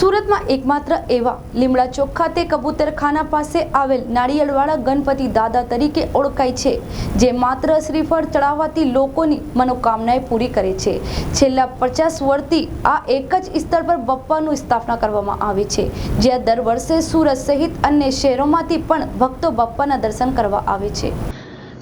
સુરતમાં એકમાત્ર એવા લીમડા ચોક ખાતે કબૂતરખાના પાસે આવેલ નાળિયેરવાળા ગણપતિ દાદા તરીકે ઓળખાય છે, જે માત્ર શ્રીફળ ચડાવવાથી લોકોની મનોકામનાએ પૂરી કરે છે. છેલ્લા પચાસ વર્ષથી આ એક જ સ્થળ પર બપ્પાનું સ્થાપના કરવામાં આવે છે, જ્યાં દર વર્ષે સુરત સહિત અન્ય શહેરોમાંથી પણ ભક્તો બપ્પાના દર્શન કરવા આવે છે.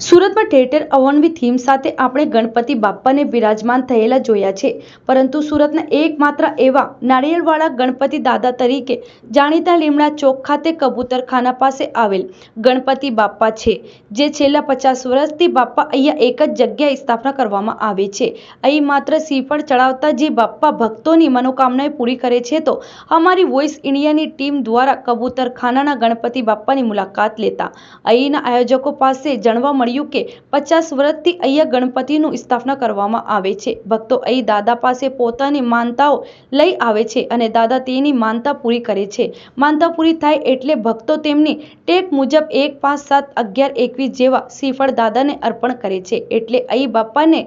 સુરતમાં ઠેર અવનવી થીમ સાથે આપણે ગણપતિ બાપ્પાને બિરાજમાન થયેલા જોયા છે. પરંતુ સુરતના એકમાત્ર એવા નાળિયેરવાળા ગણપતિ દાદા તરીકે જાણીતા લીમડા ચોક ખાતે કબૂતરખાના પાસે આવેલ ગણપતિ બાપ્પા છે, જે છેલ્લા પચાસ વર્ષથી બાપ્પા અહીંયા એક જ જગ્યાએ સ્થાપના કરવામાં આવે છે. અહીં માત્ર શ્રીફળ ચડાવતા જે બાપ્પા ભક્તોની મનોકામનાએ પૂરી કરે છે, તો અમારી વોઇસ ઇન્ડિયાની ટીમ દ્વારા કબૂતરખાનાના ગણપતિ બાપ્પાની મુલાકાત લેતા અહીંના આયોજકો પાસે જાણવા મળ્યું કે પચાસ વર્ષથી અહીંયા ગણપતિનું સ્થાપના કરવામાં આવે છે. ભક્તો અહીં દાદા પાસે પોતાની માનતાઓ લઈ આવે છે અને દાદા તેની માનતા પૂરી કરે છે. માનતા પૂરી થાય એટલે ભક્તો તેમની ટેક મુજબ એક પાંચ સાત અગિયાર એકવીસ જેવા શ્રીફળ દાદાને અર્પણ કરે છે. એટલે અહીં બાપાને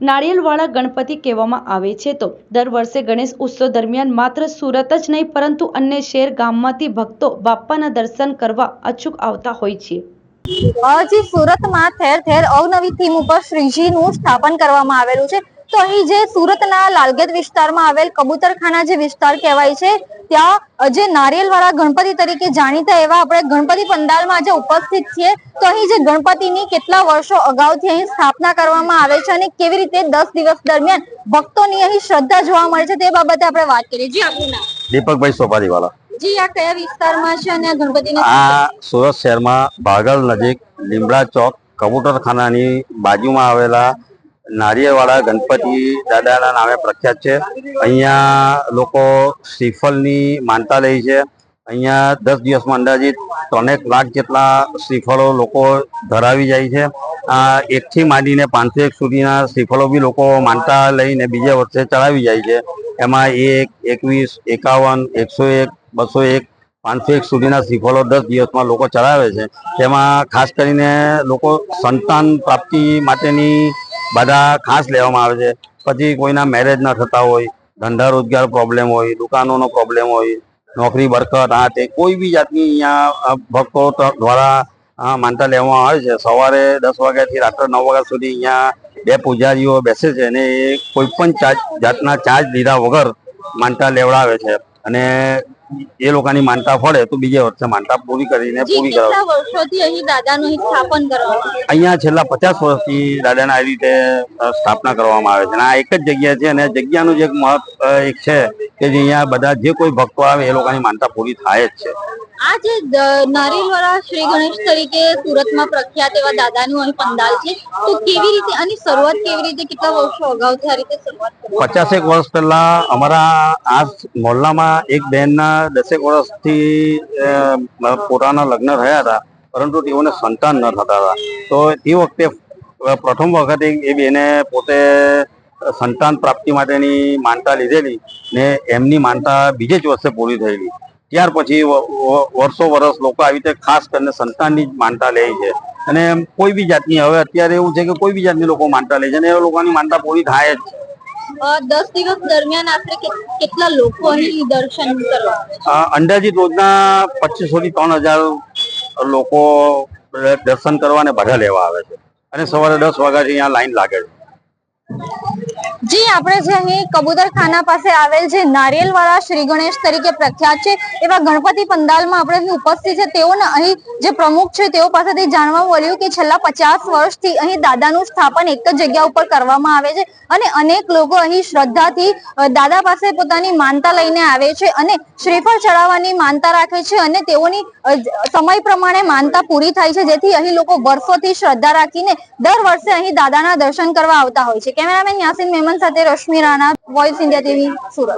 નાળિયેરવાળા ગણપતિ કહેવામાં આવે છે. તો દર વર્ષે ગણેશ ઉત્સવ દરમિયાન માત્ર સુરત જ નહીં, પરંતુ અન્ય શહેર ગામમાંથી ભક્તો બાપાના દર્શન કરવા અચૂક આવતા હોય છે. હજી સુરતમાં ઠેર ઠેર અવનવી થીમ ઉપર શ્રીજીનું સ્થાપન કરવામાં આવેલું છે. તો અહીં જે સુરતના લાલગેટ વિસ્તારમાં આવેલ કબૂતરખાના જે વિસ્તાર કહેવાય છે, ત્યાં જે નારિયેલવાળા ગણપતિ તરીકે જાણીતા એવા આપણે ગણપતિ પંડાલમાં આજે ઉપસ્થિત છીએ. તો અહીં જે ગણપતિની કેટલા વર્ષો અગાઉથી અહીં સ્થાપના કરવામાં આવે છે અને કેવી રીતે દસ દિવસ દરમિયાન ભક્તોની અહીં શ્રદ્ધા જોવા મળે છે તે બાબતે આપણે વાત કરીએ. જી, આપનું નામ? દીપકભાઈ સોપારીવાલા. જી આ કયા વિસ્તારમાં છે અને આ આ સુરત શહેરમાં ભાગલ નજીક લીમડા ચોક કબૂતરખાનાની બાજુમાં આવેલા નારિયેળવાળા ગણપતિ દાદાના નામે પ્રખ્યાત છે. અહીંયા લોકો શ્રીફળની માનતા લે છે. અહીંયા દસ દિવસમાં અંદાજિત ત્રણેક લાખ જેટલા શ્રીફળો લોકો ધરાવી જાય છે. આ એકથી માંડીને પાંચસો એક સુધીના શ્રીફળો બી લોકો માનતા લઈને બીજે વર્ષે ચડાવી જાય છે. એમાં એક એકવીસ એકાવન એકસો એક બસો એક, પાંચસો એક સુધીના શ્રીફળો દસ દિવસમાં લોકો ચડાવે છે. તેમાં ખાસ કરીને લોકો સંતાન પ્રાપ્તિ માટેની બધા ખાસ લેવામાં આવે છે. પછી કોઈના મેરેજ ન થતા હોય, ધંધા રોજગાર પ્રોબ્લેમ હોય, દુકાનોનો પ્રોબ્લેમ હોય, નોકરી બરકત, આ તે કોઈ બી જાતની અહીંયા ભક્તો દ્વારા માનતા લેવામાં આવે છે. સવારે દસ વાગ્યાથી રાત્રે નવ વાગ્યા સુધી અહીંયા બે પૂજારીઓ બેસે છે અને એ કોઈ પણ ચાર્જ જાતના ચાર્જ લીધા વગર માનતા લેવડાવે છે. અને એ લોકોની માનતા ફળે તો બીજે વર્ષે માનતા પૂરી કરીને પૂરી કરાવે વર્ષોથી અહીં દાદાનું સ્થાપન કરવામાં અહીંયા છેલ્લા પચાસ વર્ષથી દાદાના આવી રીતે સ્થાપના કરવામાં આવે છે. અને આ એક જ જગ્યા છે અને જગ્યાનું જે એક મહત્વ એક છે કે જે અહીંયા બધા જે કોઈ ભક્તો આવે એ લોકોની માનતા પૂરી થાય જ છે. આ જે શ્રી ગણેશ તરીકે સુરતમાં પ્રખ્યાત એવા દાદાનું અહીં પંડાલ છે, તો કેવી રીતે, આની શરૂઆત કેવી રીતે, કેટલા વર્ષો અગાઉથી આ રીતે શરૂઆત પચાસેક વર્ષ પહેલા અમારા આ મોહલ્લામાં એક બહેનના દસેક વર્ષથી પોતાના લગ્ન થયા હતા, પરંતુ તેઓને સંતાન ન થતા હતા. તો તે વખતે પ્રથમ વખતે એ બેને પોતે સંતાન પ્રાપ્તિ માટેની માનતા લીધેલી ને એમની માનતા બીજે જ વર્ષે પૂરી થયેલી. ત્યાર પછી વર્ષો વર્ષ લોકો આવી રીતે ખાસ કરીને સંતાનની જ માનતા લે છે. અને કોઈ બી જાતની હવે અત્યારે એવું છે કે કોઈ બી જાતની લોકો માનતા લે છે અને એ લોકોની માનતા પૂરી થાય જ. દસ દિવસ દરમિયાન આપણે કેટલા લોકો અહીં દર્શન કરવા અંદાજિત રોજના પચીસો થી ત્રણ હજાર લોકો દર્શન કરવા અને બધા લેવા આવે છે. અને સવારે દસ વાગ્યાથી અહીંયા લાઈન લાગે છે. જી, આપણે જે અહીં કબૂતરખાના પાસે આવેલ છે નારિયેલવાળા શ્રી ગણેશ તરીકે પ્રખ્યાત છે, એવા ગણપતિ પંડાલમાં આપણે ઉપસ્થિત છે. તેઓને અહીં જે પ્રમુખ છે, તેઓ પાસેથી જાણવા મળ્યું કે છેલ્લા પચાસ વર્ષથી અહીં દાદાનું સ્થાપન એક જ જગ્યા ઉપર કરવામાં આવે છે અને અનેક લોકો અહીં શ્રદ્ધાથી દાદા પાસે પોતાની માનતા લઈને આવે છે અને શ્રીફળ ચડાવવાની માનતા રાખે છે અને તેઓની સમય પ્રમાણે માનતા પૂરી થાય છે. જેથી અહીં લોકો વર્ષોથી શ્રદ્ધા રાખીને દર વર્ષે અહીં દાદાના દર્શન કરવા આવતા હોય છે. કેમેરામેન યાસીન મેમન સાથે Rashmi Rana voice India TV Surat.